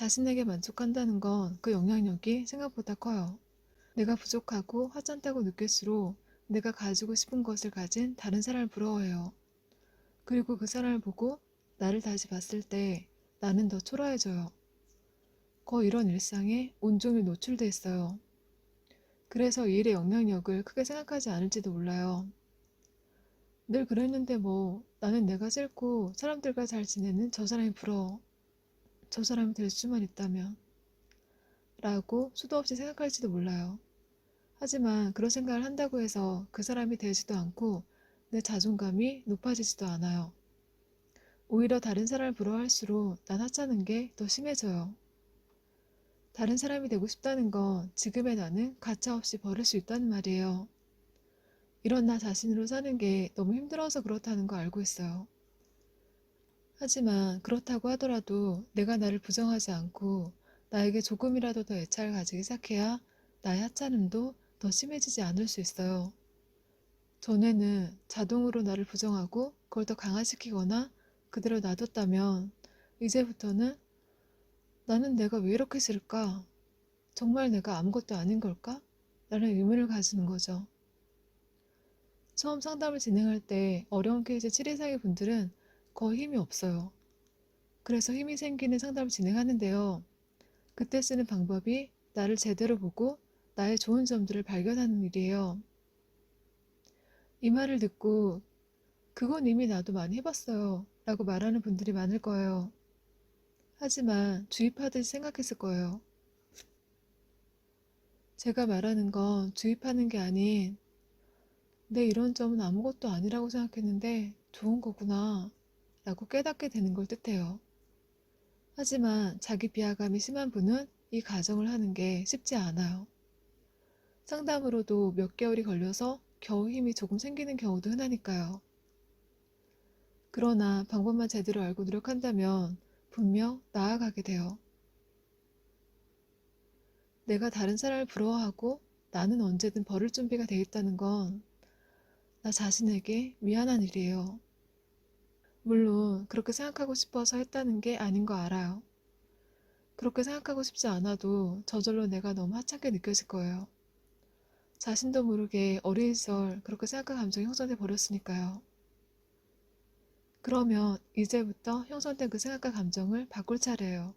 자신에게 만족한다는 건 그 영향력이 생각보다 커요. 내가 부족하고 하찮다고 느낄수록 내가 가지고 싶은 것을 가진 다른 사람을 부러워해요. 그리고 그 사람을 보고 나를 다시 봤을 때 나는 더 초라해져요. 거 이런 일상에 온종일 노출돼 있어요. 그래서 이 일의 영향력을 크게 생각하지 않을지도 몰라요. 늘 그랬는데 뭐 나는 내가 싫고 사람들과 잘 지내는 저 사람이 부러워. 저 사람이 될 수만 있다면. 라고 수도 없이 생각할지도 몰라요. 하지만 그런 생각을 한다고 해서 그 사람이 되지도 않고 내 자존감이 높아지지도 않아요. 오히려 다른 사람을 부러워할수록 난 하찮은 게 더 심해져요. 다른 사람이 되고 싶다는 건 지금의 나는 가차없이 버릴 수 있다는 말이에요. 이런 나 자신으로 사는 게 너무 힘들어서 그렇다는 거 알고 있어요. 하지만 그렇다고 하더라도 내가 나를 부정하지 않고 나에게 조금이라도 더 애착을 가지기 시작해야 나의 하찮음도 더 심해지지 않을 수 있어요. 전에는 자동으로 나를 부정하고 그걸 더 강화시키거나 그대로 놔뒀다면 이제부터는 나는 내가 왜 이렇게 싫을까? 정말 내가 아무것도 아닌 걸까? 라는 의문을 가지는 거죠. 처음 상담을 진행할 때 어려운 케이스 7 이상의 분들은 거의 힘이 없어요. 그래서 힘이 생기는 상담을 진행하는데요. 그때 쓰는 방법이 나를 제대로 보고 나의 좋은 점들을 발견하는 일이에요. 이 말을 듣고 그건 이미 나도 많이 해봤어요. 라고 말하는 분들이 많을 거예요. 하지만 주입하듯이 생각했을 거예요. 제가 말하는 건 주입하는 게 아닌 내 이런 점은 아무것도 아니라고 생각했는데 좋은 거구나 라고 깨닫게 되는 걸 뜻해요. 하지만 자기 비하감이 심한 분은 이 가정을 하는 게 쉽지 않아요. 상담으로도 몇 개월이 걸려서 겨우 힘이 조금 생기는 경우도 흔하니까요. 그러나 방법만 제대로 알고 노력한다면 분명 나아가게 돼요. 내가 다른 사람을 부러워하고 나는 언제든 버릴 준비가 돼 있다는 건 나 자신에게 미안한 일이에요. 물론 그렇게 생각하고 싶어서 했다는 게 아닌 거 알아요. 그렇게 생각하고 싶지 않아도 저절로 내가 너무 하찮게 느껴질 거예요. 자신도 모르게 어린 시절 그렇게 생각한 감정이 형성돼 버렸으니까요. 그러면 이제부터 형성된 그 생각과 감정을 바꿀 차례예요.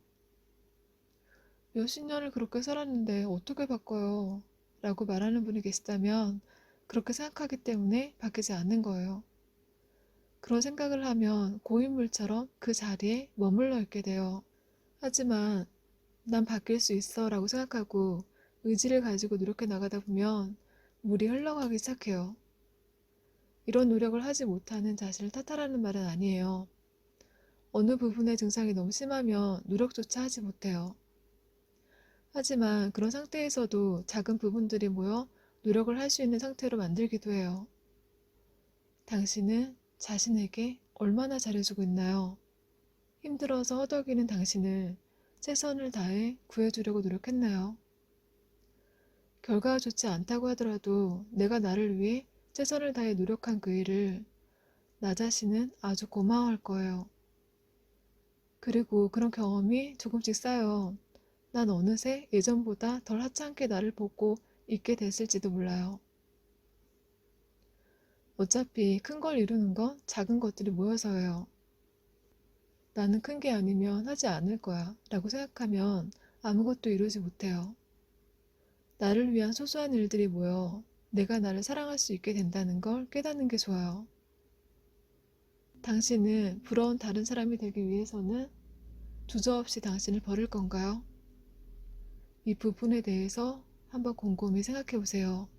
몇십 년을 그렇게 살았는데 어떻게 바꿔요? 라고 말하는 분이 계시다면 그렇게 생각하기 때문에 바뀌지 않는 거예요. 그런 생각을 하면 고인물처럼 그 자리에 머물러 있게 돼요. 하지만 난 바뀔 수 있어 라고 생각하고 의지를 가지고 노력해 나가다 보면 물이 흘러가기 시작해요. 이런 노력을 하지 못하는 자신을 탓하라는 말은 아니에요. 어느 부분의 증상이 너무 심하면 노력조차 하지 못해요. 하지만 그런 상태에서도 작은 부분들이 모여 노력을 할 수 있는 상태로 만들기도 해요. 당신은 자신에게 얼마나 잘해주고 있나요? 힘들어서 허덕이는 당신을 최선을 다해 구해주려고 노력했나요? 결과가 좋지 않다고 하더라도 내가 나를 위해 최선을 다해 노력한 그 일을 나 자신은 아주 고마워할 거예요. 그리고 그런 경험이 조금씩 쌓여 난 어느새 예전보다 덜 하찮게 나를 보고 있게 됐을지도 몰라요. 어차피 큰 걸 이루는 건 작은 것들이 모여서예요. 나는 큰 게 아니면 하지 않을 거야 라고 생각하면 아무것도 이루지 못해요. 나를 위한 소소한 일들이 모여 내가 나를 사랑할 수 있게 된다는 걸 깨닫는 게 좋아요. 당신은 부러운 다른 사람이 되기 위해서는 주저없이 당신을 버릴 건가요? 이 부분에 대해서 한번 곰곰이 생각해 보세요.